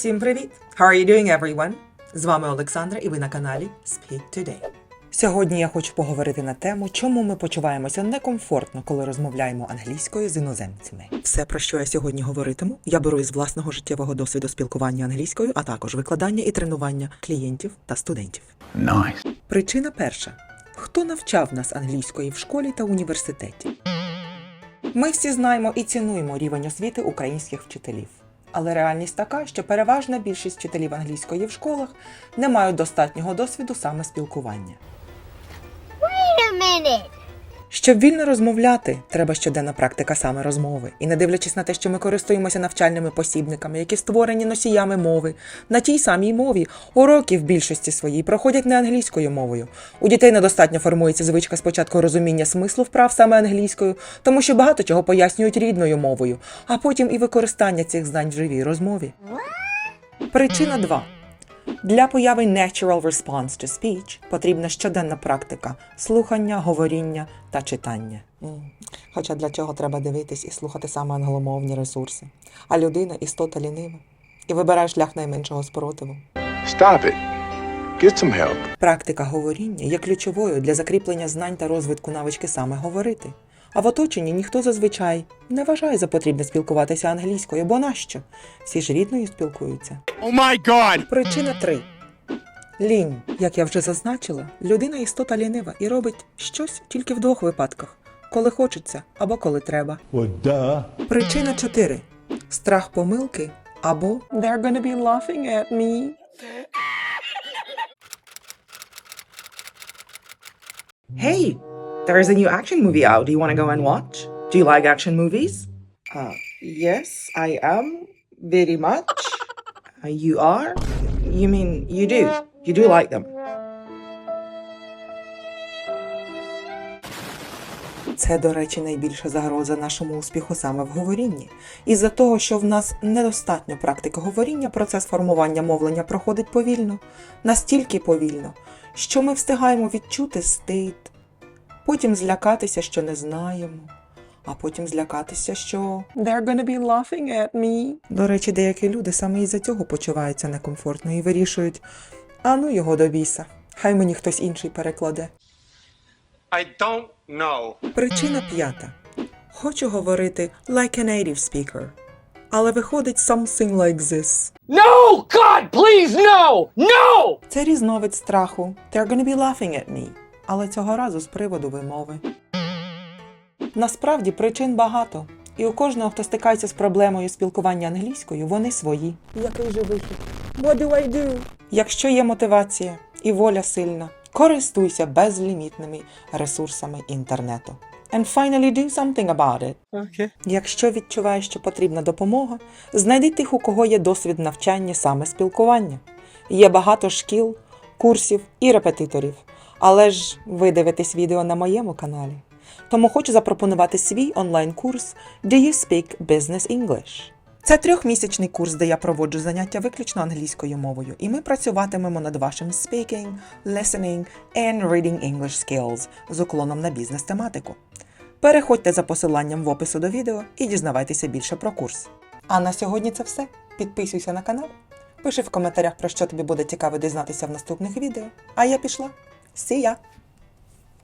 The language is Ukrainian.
Всім привіт! How are you doing, everyone? З вами Олександра, і ви на каналі Speak Today. Сьогодні я хочу поговорити на тему, чому ми почуваємося некомфортно, коли розмовляємо англійською з іноземцями. Все, про що я сьогодні говоритиму, я беру із власного життєвого досвіду спілкування англійською, а також викладання і тренування клієнтів та студентів. Nice. Причина перша: хто навчав нас англійської в школі та університеті? Ми всі знаємо і цінуємо рівень освіти українських вчителів. Але реальність така, що переважна більшість вчителів англійської в школах не мають достатнього досвіду саме спілкування. Wait a minute. Щоб вільно розмовляти, треба щоденна практика саме розмови. І не дивлячись на те, що ми користуємося навчальними посібниками, які створені носіями мови, на тій самій мові уроки в більшості своїй проходять не англійською мовою. У дітей недостатньо формується звичка спочатку розуміння смислу вправ саме англійською, тому що багато чого пояснюють рідною мовою, а потім і використання цих знань в живій розмові. Причина 2. Для появи natural response to speech потрібна щоденна практика слухання, говоріння та читання. Хоча для цього треба дивитись і слухати саме англомовні ресурси. А людина істота лінива і вибирає шлях найменшого спротиву. Stop it. Get some help. Практика говоріння є ключовою для закріплення знань та розвитку навички саме говорити. А в оточенні ніхто зазвичай не вважає за потрібне спілкуватися англійською, бо нащо? Всі ж рідною спілкуються. Oh my god! Причина 3. Лінь, як я вже зазначила, людина істота лінива і робить щось тільки в двох випадках: коли хочеться або коли треба. Well, duh. Причина 4. Страх помилки або They're gonna be laughing at me. Hey, there is a new action movie out. Do you want to go and watch? Do you like action movies? Uh, yes, I am very much. Uh, you are? You mean you do? You do like them? Це, до речі, найбільша загроза нашому успіху саме в говорінні. Із-за того, що в нас недостатньо практики говоріння, процес формування мовлення проходить повільно, настільки повільно, що ми встигаємо відчути стид, потім злякатися, що не знаємо, а потім злякатися, що They're gonna be laughing at me. До речі, деякі люди саме із-за цього почуваються некомфортно і вирішують, а ну його до біса, хай мені хтось інший перекладе. I don't know. Причина п'ята. Хочу говорити like a native speaker. Але виходить something like this. No! God, please, no! No! Це різновид страху. They're gonna be laughing at me. Але цього разу з приводу вимови. Насправді причин багато. І у кожного, хто стикається з проблемою спілкування англійською, вони свої. Який же вихід? What do I do? Якщо є мотивація і воля сильна, користуйся безлімітними ресурсами інтернету. And finally do something about it. Okay. Якщо відчуваєш, що потрібна допомога, знайди тих, у кого є досвід навчання саме спілкування. Є багато шкіл, курсів і репетиторів. Але ж ви дивитесь відео на моєму каналі. Тому хочу запропонувати свій онлайн-курс Do You Speak Business English? Це трьохмісячний курс, де я проводжу заняття виключно англійською мовою, і ми працюватимемо над вашим speaking, listening and reading English skills з уклоном на бізнес-тематику. Переходьте за посиланням в опису до відео і дізнавайтеся більше про курс. А на сьогодні це все. Підписуйся на канал, пиши в коментарях, про що тобі буде цікаво дізнатися в наступних відео. А я пішла. See ya!